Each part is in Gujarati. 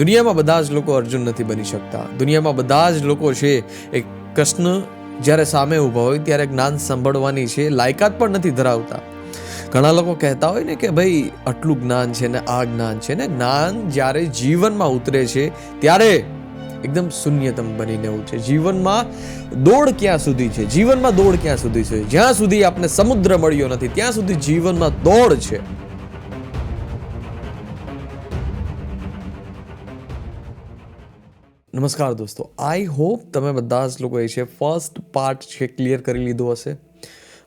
દુનિયામાં બધા જ લોકો અર્જુન નથી બની શકતા. દુનિયામાં બધા જ લોકો છે એ કૃષ્ણ, જ્યારે સામે ઊભા હોય ત્યારે જ્ઞાન સાંભળવાની છે, લાયકાત પણ નથી ધરાવતા. ઘણા લોકો કહેતા હોય ને કે ભાઈ, આટલું જ્ઞાન છે ને આ જ્ઞાન છે ને, જ્ઞાન જ્યારે જીવનમાં ઉતરે છે, ત્યારે એકદમ શૂન્યતમ બનીને એવું છે જીવનમાં દોડ ક્યાં સુધી છે? જીવનમાં દોડ ક્યાં સુધી છે? જ્યાં સુધી આપણે સમુદ્ર મળ્યો નથી, ત્યાં સુધી જીવનમાં દોડ છે. નમસ્કાર દોસ્તો. આઈ હોપ તમે બધા જ લોકોએ છે ફર્સ્ટ પાર્ટ છે ક્લિયર કરી લીધો હશે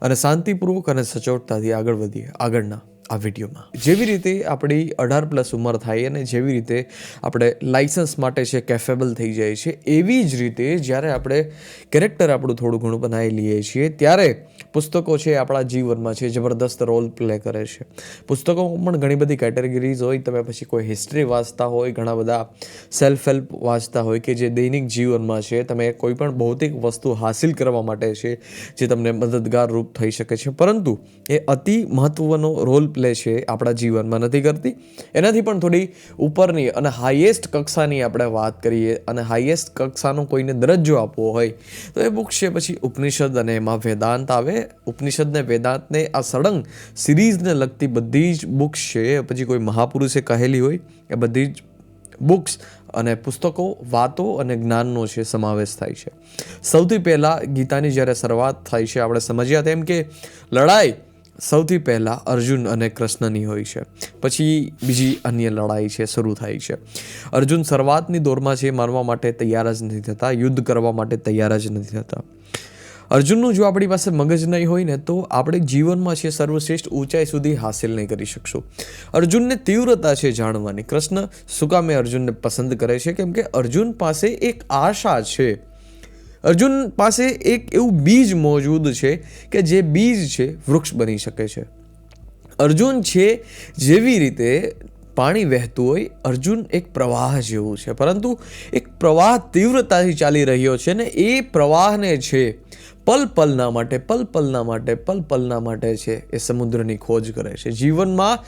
અને શાંતિપૂર્વક અને સચોટતાથી આગળ વધીએ, આગળના. આ વિડીયોમાં. જેવી રીતે આપણી અઢાર પ્લસ ઉંમર થાય અને જેવી રીતે આપણે લાઇસન્સ માટે છે કેફેબલ થઈ જાય છે, એવી જ રીતે જ્યારે આપણે કેરેક્ટર આપણું થોડું ઘણું બનાવી લઈએ છીએ, ત્યારે પુસ્તકો છે આપણા જીવનમાં છે જબરદસ્ત રોલ પ્લે કરે છે. પુસ્તકોમાં પણ ઘણી બધી કેટેગરીઝ હોય, તમે પછી કોઈ હિસ્ટ્રી વાંચતા હોય, ઘણા બધા સેલ્ફ હેલ્પ વાંચતા હોય કે જે દૈનિક જીવનમાં છે, તમે કોઈ પણ ભૌતિક વસ્તુ હાસિલ કરવા માટે છે, જે તમને મદદગાર રૂપ થઈ શકે છે. પરંતુ એ અતિ મહત્ત્વનો રોલ પ્લે છે આપણા જીવનમાં નથી કરતી. એનાથી પણ થોડી ઉપરની અને હાઈએસ્ટ કક્ષાની આપણે વાત કરીએ અને હાઈએસ્ટ કક્ષાનો કોઈને દરજ્જો આપવો હોય તો એ બુક છે પછી ઉપનિષદ અને એમાં વેદાંત આવે. ઉપનિષદને, વેદાંતને આ સળંગ સિરીઝને લગતી બધી જ બુક્સ છે. પછી કોઈ મહાપુરુષે કહેલી હોય એ બધી જ બુક્સ અને પુસ્તકો, વાતો અને જ્ઞાનનો છે સમાવેશ થાય છે. સૌથી પહેલાં ગીતાની જ્યારે શરૂઆત થાય છે, આપણે સમજ્યા તેમ કે લડાઈ સૌથી પહેલાં અર્જુન અને કૃષ્ણની હોય છે. પછી બીજી અન્ય લડાઈ છે, શરૂ થાય છે. અર્જુન શરૂઆતની દોરમાં છે મારવા માટે તૈયાર જ નથી થતા, યુદ્ધ કરવા માટે તૈયાર જ નથી થતા. અર્જુનનું જો આપણી પાસે મગજ નહીં હોય ને તો આપણે જીવનમાં છે સર્વશ્રેષ્ઠ ઊંચાઈ સુધી હાસિલ નહીં કરી શકશું. અર્જુનને તીવ્રતા છે જાણવાની. કૃષ્ણ શું કામે અર્જુનને પસંદ કરે છે? કેમ કે અર્જુન પાસે એક આશા છે. અર્જુન પાસે એક એવું બીજ મોજૂદ છે કે જે બીજ છે, વૃક્ષ બની શકે છે. અર્જુન છે જેવી રીતે પાણી વહેતું હોય, અર્જુન એક પ્રવાહ જેવું છે. પરંતુ એક પ્રવાહ તીવ્રતાથી ચાલી રહ્યો છે ને એ પ્રવાહને છે પલ પલના માટે પલ પલના માટે પલ પલના માટે છે. એ સમુદ્રની ખોજ કરે છે. જીવનમાં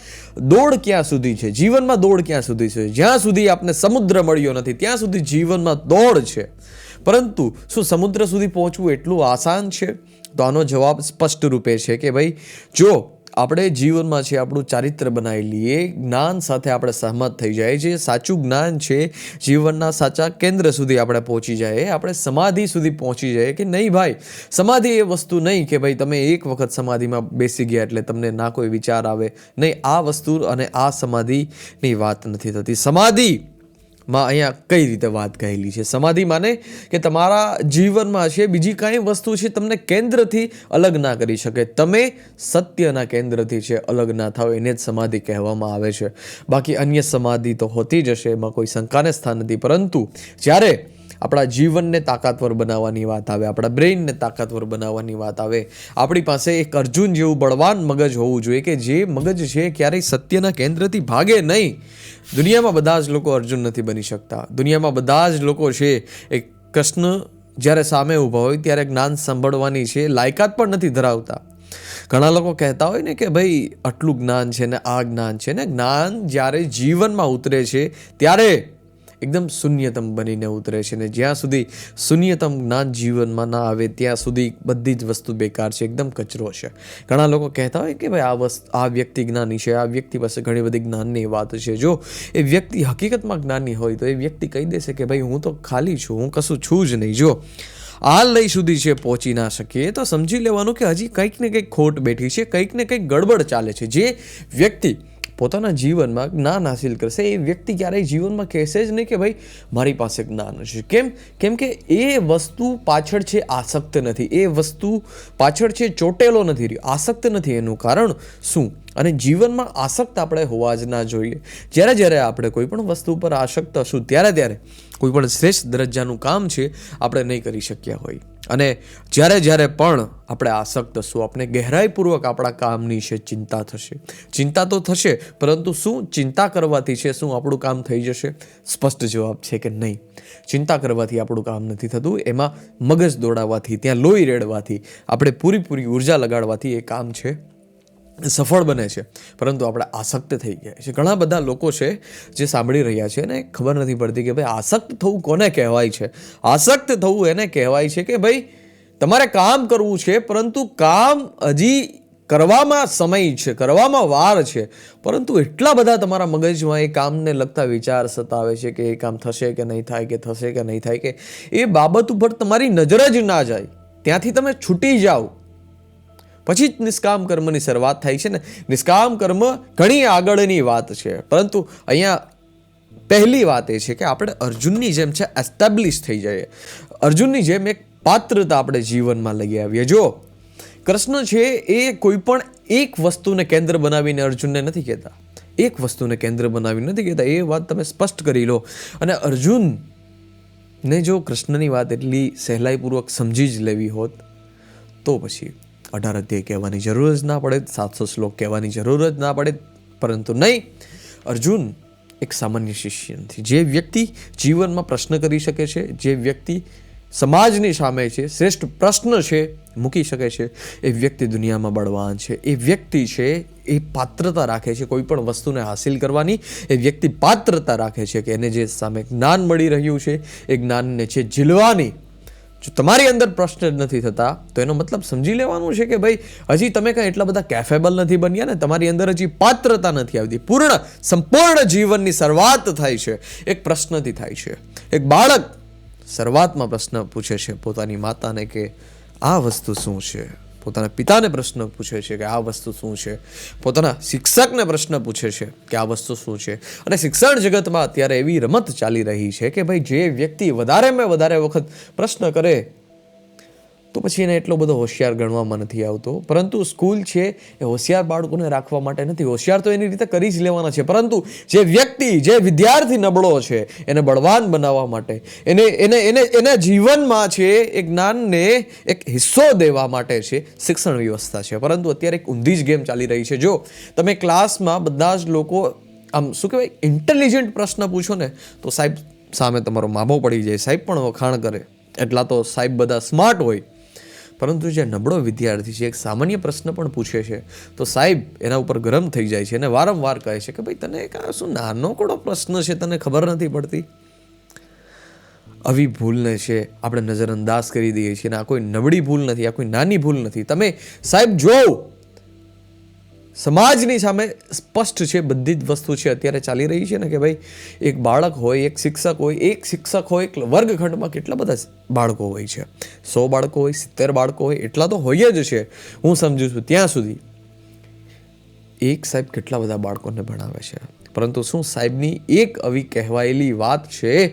દોડ ક્યાં સુધી છે? જીવનમાં દોડ ક્યાં સુધી છે? જ્યાં સુધી આપને સમુદ્ર મળ્યો નથી, ત્યાં સુધી જીવનમાં દોડ છે. પરંતુ શું સમુદ્ર સુધી પહોંચવું એટલું આસાન છે? તો આનો જવાબ સ્પષ્ટ રૂપે છે કે ભાઈ, જો આપણે જીવનમાં છે આપણું ચારિત્ર બનાવી લઈએ, જ્ઞાન સાથે આપણે સહમત થઈ જાય, જે સાચું જ્ઞાન છે, જીવનના સાચા કેન્દ્ર સુધી આપણે પહોંચી જાય, આપણે સમાધિ સુધી પહોંચી જાય કે નહીં ભાઈ? સમાધિ એ વસ્તુ નહીં કે ભાઈ તમે એક વખત સમાધિમાં બેસી ગયા એટલે તમને ના કોઈ વિચાર આવે. નહીં, આ વસ્તુ અને આ સમાધિની વાત નથી થતી. સમાધિ માં અહીંયા કઈ રીતે વાત કહેલી છે? સમાધિ માને કે તમારા જીવનમાં છે બીજી કાંઈ વસ્તુ છે તમને કેન્દ્રથી અલગ ના કરી શકે. તમે સત્યના કેન્દ્રથી છે અલગ ના થાવ, એને જ સમાધિ કહેવામાં આવે છે. બાકી અન્ય સમાધિ તો હોતી જ હશે, એમાં કોઈ શંકાને સ્થાન નથી. પરંતુ જ્યારે આપણા જીવનને તાકાતવર બનાવવાની વાત આવે, આપણા બ્રેઇનને તાકાતવર બનાવવાની વાત આવે. આપણી પાસે એક અર્જુન જેવું બળવાન મગજ હોવું જોઈએ કે જે મગજ છે ક્યારેય સત્યના કેન્દ્રથી ભાગે નહીં. દુનિયામાં બધા જ લોકો અર્જુન નથી બની શકતા. દુનિયામાં બધા જ લોકો છે, એ કૃષ્ણ જ્યારે સામે ઊભા હોય ત્યારે જ્ઞાન સાંભળવાની છે, લાયકાત પણ નથી ધરાવતા. ઘણા લોકો કહેતા હોય ને કે ભાઈ, આટલું જ્ઞાન છે ને આ જ્ઞાન છે ને? જ્ઞાન જ્યારે જીવનમાં ઉતરે છે, ત્યારે એકદમ શૂન્યતમ બનીને ઉતરે છે ને જ્યાં સુધી શૂન્યતમ જ્ઞાન જીવનમાં ના આવે, ત્યાં સુધી બધી જ વસ્તુ બેકાર છે, એકદમ કચરો છે. ઘણા લોકો કહેતા હોય કે ભાઈ આ વસ્તુ આ વ્યક્તિ જ્ઞાની છે, આ વ્યક્તિ પાસે ઘણી બધી જ્ઞાનની વાત છે. જો એ વ્યક્તિ હકીકતમાં જ્ઞાની હોય તો એ વ્યક્તિ કહી દેશે કે ભાઈ હું તો ખાલી છું, હું કશું છું જ નહીં. જો આ લઈ સુધી છે પહોંચી ના શકીએ, તો સમજી લેવાનું કે હજી કંઈક ને કંઈક ખોટ બેઠી છે, કંઈક ને કંઈક ગડબડ ચાલે છે. જે વ્યક્તિ પોતાના જીવનમાં જ્ઞાન હાસિલ કરશે. એ વ્યક્તિ ક્યારેય જીવનમાં કહેશે જ નહીં કે ભાઈ, મારી પાસે જ્ઞાન હશે. કેમ? કેમ કે એ વસ્તુ પાછળ છે આસક્ત નથી. એ વસ્તુ પાછળ છે ચોટેલો નથી રહ્યો. આસક્ત નથી એનું કારણ શું? અને જીવનમાં આસક્ત આપણે હોવા જ ના જોઈએ. જ્યારે જ્યારે આપણે કોઈ પણ વસ્તુ પર આસક્ત હશું, ત્યારે ત્યારે કોઈ પણ શ્રેષ્ઠ દરજ્જાનું કામ છે આપણે નહીં કરી શક્યા હોય. અને જ્યારે જ્યારે પણ આપણે આસક્ત હશું, આપણે ગહેરાઈપૂર્વક આપણા કામની છે ચિંતા થશે. ચિંતા તો થશે, પરંતુ શું ચિંતા કરવાથી છે, શું આપણું કામ થઈ જશે? સ્પષ્ટ જવાબ છે કે નહીં. ચિંતા કરવાથી આપણું કામ નથી થતું, એમાં મગજ દોડાવવાથી, ત્યાં લોહી રેડવાથી, આપણે પૂરી પૂરી ઊર્જા લગાડવાથી એ કામ છે સફળ બને છે. પરંતુ આપણે આસક્ત થઈ ગયા છે ઘણા બધા લોકો છે જે સાંભળી રહ્યા છે અને ખબર નથી પડતી કે ભાઈ આસક્ત થવું કોને કહેવાય છે? આસક્ત થવું એને કહેવાય છે કે ભાઈ તમારે કામ કરવું છે, પરંતુ કામ હજી કરવામાં સમય છે, કરવામાં વાર છે. પરંતુ એટલા બધા તમારા મગજમાં એ કામને લગતા વિચાર સતાવે છે કે એ કામ થશે કે નહીં થાય, કે થશે કે નહીં થાય, કે એ બાબત ઉપર તમારી નજર જ ના જાય. ત્યાંથી તમે છૂટી જાઓ. પછી જ નિષ્કામ કર્મની શરૂઆત થાય છે ને. નિષ્કામ કર્મ ઘણી આગળની વાત છે. પરંતુ અહીંયા પહેલી વાત એ છે કે આપણે અર્જુનની જેમ છે એસ્ટાબ્લિશ થઈ જઈએ. અર્જુનની જેમ એક પાત્રતા આપણે જીવનમાં લઈ આવીએ. જો કૃષ્ણ છે એ કોઈ પણ એક વસ્તુને કેન્દ્ર બનાવીને અર્જુનને નથી કહેતા. એક વસ્તુને કેન્દ્ર બનાવી નથી કહેતા. એ વાત તમે સ્પષ્ટ કરી લો. અને અર્જુન ને જો કૃષ્ણની વાત એટલી સહેલાઈપૂર્વક સમજી જ લેવી હોત, તો પછી અઢાર અધ્યાય કહેવાની જરૂર જ ના પડે, સાતસો શ્લોક કહેવાની જરૂર જ ના પડે, પરંતુ નહીં, અર્જુન એક સામાન્ય શિષ્ય નથી. જે વ્યક્તિ જીવનમાં પ્રશ્ન કરી શકે છે, જે વ્યક્તિ સમાજની સામે છે, શ્રેષ્ઠ પ્રશ્ન છે, મૂકી શકે છે, એ વ્યક્તિ દુનિયામાં બળવાન છે. એ વ્યક્તિ છે, એ પાત્રતા રાખે છે, કોઈ પણ વસ્તુને હાસિલ કરવાની, એ વ્યક્તિ પાત્રતા રાખે છે કે એને જે સામે જ્ઞાન મળી રહ્યું છે, એ જ્ઞાનને છે ઝીલવાની જો તમારી અંદર પ્રશ્ન જ નથી થતા, તો એનો મતલબ સમજી લેવાનું છે કે ભાઈ, હજી તમે કાંઈ એટલા બધા કેફેબલ નથી બન્યા ને, તમારી અંદર હજી પાત્રતા નથી આવતી. પૂર્ણ, સંપૂર્ણ જીવનની શરૂઆત થાય છે. એક પ્રશ્નથી થાય છે. એક બાળક શરૂઆતમાં પ્રશ્ન પૂછે છે પોતાની માતાને કે, આ વસ્તુ શું છે? પોતાના પિતાને પ્રશ્ન પૂછે છે કે આ વસ્તુ શું છે? પોતાના શિક્ષકને પ્રશ્ન પૂછે છે કે આ વસ્તુ શું છે? અને શિક્ષણ જગતમાં અત્યારે એવી રમત ચાલી રહી છે કે ભાઈ જે વ્યક્તિ વધારે મેં વધારે વખત પ્રશ્ન કરે તો પછી એને એટલો બધો હોશિયાર ગણવામાં નથી આવતો. પરંતુ સ્કૂલ છે એ હોશિયાર બાળકોને રાખવા માટે નથી. હોશિયાર તો એની રીતે કરી જ લેવાના છે. પરંતુ જે વ્યક્તિ, જે વિદ્યાર્થી નબળો છે, એને બળવાન બનાવવા માટે, એને એને એને, એના જીવનમાં છે એ જ્ઞાનને એક હિસ્સો દેવા માટે છે શિક્ષણ વ્યવસ્થા છે. પરંતુ અત્યારે એક ઊંધી જ ગેમ ચાલી રહી છે. જો તમે ક્લાસમાં બધા જ લોકો આમ શું કહેવાય, ઇન્ટેલિજન્ટ પ્રશ્ન પૂછો ને, તો સાહેબ સામે તમારો મામો પડી જાય. સાહેબ પણ વખાણ કરે. એટલા તો સાહેબ બધા સ્માર્ટ હોય. પરંતુ જે નબળો વિદ્યાર્થી છે, એક સામાન્ય પ્રશ્ન પણ પૂછે છે, તો સાહેબ, એના ઉપર ગરમ થઈ જાય છે અને વારંવાર કહે છે કે, ભાઈ, તને એક શું નાનોકડો પ્રશ્ન છે, તને ખબર નથી પડતી? આવી ભૂલને છે, આપણે નજરઅંદાજ કરી દઈએ છીએ અને આ કોઈ નબળી ભૂલ નથી, આ કોઈ નાની ભૂલ નથી. તમે સાહેબ જોવો સમાજની સામે સ્પષ્ટ છે, બધી જ વસ્તુ છે અત્યારે ચાલી રહી છે ને કે ભાઈ એક બાળક હોય, એક શિક્ષક હોય, એક શિક્ષક હોય, એક વર્ગખંડમાં કેટલા બધા બાળકો હોય છે. સો બાળકો હોય, સિત્તેર બાળકો હોય, એટલા તો હોય જ છે. હું સમજુ છું ત્યાં સુધી એક સાહેબ કેટલા બધા બાળકોને ભણાવે છે. પરંતુ શું સાહેબની એક આવી કહેવાયેલી વાત છે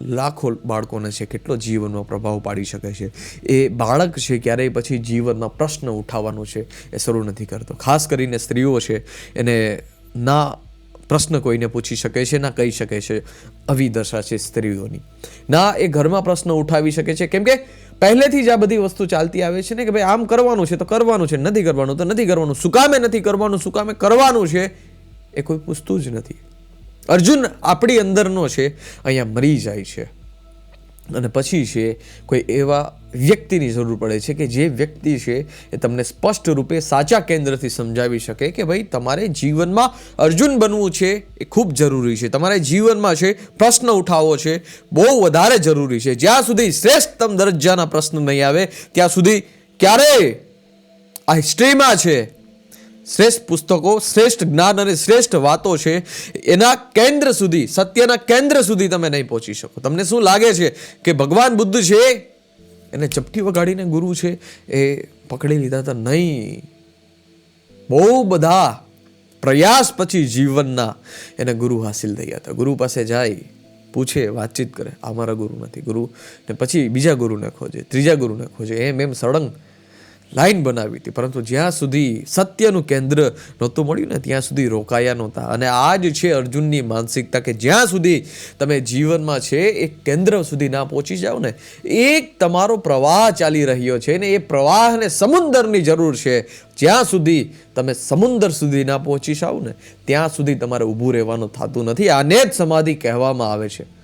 લાખો બાળકોને છે કેટલો જીવનમાં પ્રભાવ પાડી શકે છે. એ બાળક છે ક્યારેય પછી જીવનમાં પ્રશ્ન ઉઠાવવાનો છે એ શરૂ નથી કરતો. ખાસ કરીને સ્ત્રીઓ છે એને ના પ્રશ્ન કોઈને પૂછી શકે છે, ના કહી શકે છે. આવી દશા છે સ્ત્રીઓની. ના, એ ઘરમાં પ્રશ્ન ઉઠાવી શકે છે. કેમ કે પહેલેથી જ આ બધી વસ્તુ ચાલતી આવે છે ને કે ભાઈ આમ કરવાનું છે તો કરવાનું છે, નથી કરવાનું તો નથી કરવાનું. સુકામે નથી કરવાનું સુકામે કરવાનું છે એ કોઈ પૂછતું જ નથી. અર્જુન આપણી અંદરનો છે, અહીંયા મરી જાય છે. અને પછી છે, કોઈ એવા વ્યક્તિની જરૂર પડે છે કે જે વ્યક્તિ છે એ તમને સ્પષ્ટ રૂપે સાચા કેન્દ્રથી સમજાવી શકે કે ભાઈ તમારે જીવનમાં અર્જુન બનવું છે એ ખૂબ જરૂરી છે. તમારે જીવનમાં છે, પ્રશ્ન ઉઠાવવો છે, બહુ વધારે જરૂરી છે. જ્યાં સુધી શ્રેષ્ઠતમ દરજ્જાના પ્રશ્ન નહીં આવે, ત્યાં સુધી ક્યારેય આ હિસ્ટ્રીમાં છે શ્રેષ્ઠ પુસ્તકો, શ્રેષ્ઠ જ્ઞાન અને શ્રેષ્ઠ વાતો છે, એના કેન્દ્ર સુધી, સત્યના કેન્દ્ર સુધી તમે નહીં પહોંચી શકો. તમને શું લાગે છે કે ભગવાન બુદ્ધ છે? એને ચપટી વગાડીને ગુરુ છે, એ પકડી લીધા હતા નહીં. બહુ બધા પ્રયાસ પછી જીવનના એને ગુરુ હાસિલ થયા હતા. ગુરુ પાસે જાય, પૂછે, વાતચીત કરે. આ મારા ગુરુ નથી. ગુરુ ને પછી બીજા ગુરુને ખોજે, ત્રીજા ગુરુને ખોજે. એમ એમ, સળંગ. લાઈન બનાવી હતી. પરંતુ જ્યાં સુધી સત્યનું કેન્દ્ર નહોતું મળ્યું ને, ત્યાં સુધી રોકાયા નહોતા. અને આ જ છે અર્જુનની માનસિકતા કે જ્યાં સુધી તમે જીવનમાં છે એ કેન્દ્ર સુધી ના પહોંચી જાઓ ને, એક તમારો પ્રવાહ ચાલી રહ્યો છે ને, એ પ્રવાહને સમુંદરની જરૂર છે. જ્યાં સુધી તમે સમુદર સુધી ના પહોંચી જાઓ ને, ત્યાં સુધી તમારે ઊભું રહેવાનું થતું નથી. આને જ સમાધિ કહેવામાં આવે છે.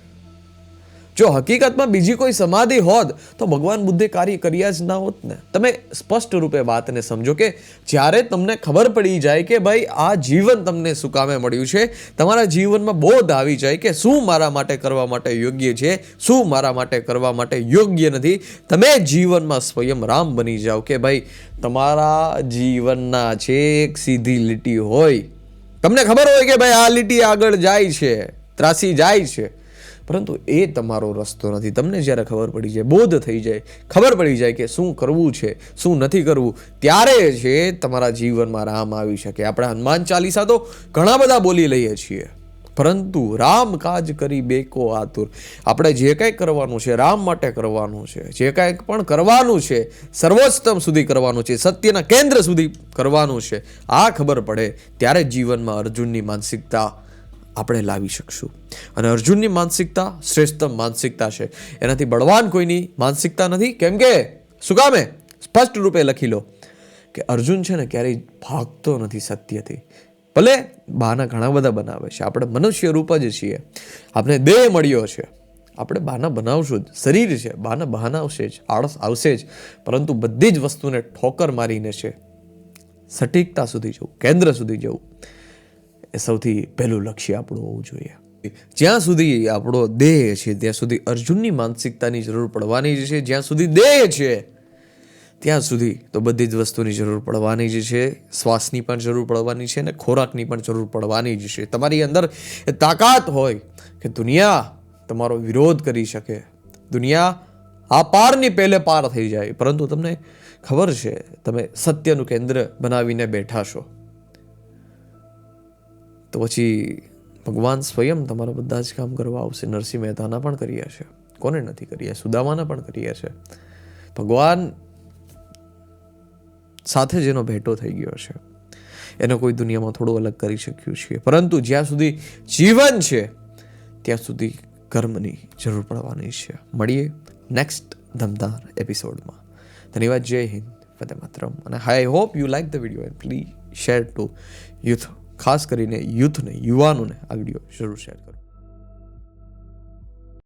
જો હકીકતમાં બીજી કોઈ સમાધિ હોત, તો ભગવાન બુદ્ધે કાર્ય કર્યા જ ના હોત ને. તમે સ્પષ્ટ રૂપે વાતને સમજો કે જ્યારે તમને ખબર પડી જાય કે ભાઈ, આ જીવન તમને શું કામે મળ્યું છે, તમારા જીવનમાં બોધ આવી જાય કે શું મારા માટે કરવા માટે યોગ્ય છે, શું મારા માટે કરવા માટે યોગ્ય નથી, તમે જીવનમાં સ્વયં રામ બની જાઓ કે ભાઈ, તમારા જીવનના છે એક સીધી લીટી હોય. તમને ખબર હોય કે ભાઈ, આ લીટી આગળ જાય છે, ત્રાસી જાય છે. પરંતુ એ તમારો રસ્તો નથી. તમને જ્યારે ખબર પડી જાય, બોધ થઈ જાય, ખબર પડી જાય કે શું કરવું છે, શું નથી કરવું, ત્યારે છે તમારા જીવનમાં રામ આવી શકે. આપણે હનુમાન ચાલીસા તો ઘણા બધા બોલી લઈએ છીએ. પરંતુ રામ કાજ કરી બેકો આતુર. આપણે જે કંઈ કરવાનું છે, રામ માટે કરવાનું છે. જે કાંઈ પણ કરવાનું છે, સર્વોત્તમ સુધી કરવાનું છે, સત્યના કેન્દ્ર સુધી કરવાનું છે, આ ખબર પડે ત્યારે જીવનમાં અર્જુનની માનસિકતા આપણે લાવી શકશું. અને અર્જુનની માનસિકતા શ્રેષ્ઠતમ માનસિકતા છે. એનાથી બળવાન કોઈની માનસિકતા નથી. કેમ કે, શું કામે સ્પષ્ટ રૂપે લખી લો કે અર્જુન છે ને ક્યારેય ભાગતો નથી સત્યથી. ભલે બાના ઘણા બધા બનાવે છે. આપણે મનુષ્ય રૂપ જ છીએ. આપણે દેહ મળ્યો છે. આપણે બહાના બનાવશું જ. શરીર છે. બહાના બહાના આવશે જ. આળસ આવશે જ. પરંતુ બધી જ વસ્તુને ઠોકર મારીને છે. સટીકતા સુધી જવું. કેન્દ્ર સુધી જવું. એ સૌથી પહેલું લક્ષ્ય આપણું હોવું જોઈએ. જ્યાં સુધી આપણો દેહ છે, ત્યાં સુધી અર્જુનની માનસિકતાની જરૂર પડવાની જ છે, જ્યાં સુધી દેહ છે, ત્યાં સુધી તો બધી જ વસ્તુની જરૂર પડવાની જ છે, શ્વાસની પણ જરૂર પડવાની છે અને ખોરાકની પણ જરૂર પડવાની જ છે. તમારી અંદર એ તાકાત હોય કે દુનિયા તમારો વિરોધ કરી શકે. દુનિયા આ પારની પહેલે પાર થઈ જાય. પરંતુ તમને ખબર છે, તમે સત્યનું કેન્દ્ર બનાવીને બેઠા છો. તો પછી ભગવાન સ્વયં તમારા બધા જ કામ કરવા આવશે. નરસિંહ મહેતાના પણ કર્યા છે. કોને નથી કર્યા? સુદામાના પણ કર્યા છે. ભગવાન સાથે જેનો ભેટો થઈ ગયો છે. એનો કોઈ દુનિયામાં થોડું અલગ કરી શક્યું છે. પરંતુ જ્યાં સુધી જીવન છે, ત્યાં સુધી કર્મની જરૂર પડવાની છે. મળીએ નેક્સ્ટ ધમદાર એપિસોડમાં ધન્યવાદ. જય હિન્દ. ફતે માતરમ. અને I hope you like the video and please share to youth ખાસ કરીને યુથને યુવાનોને આ વીડિયો જરૂર શેર કરો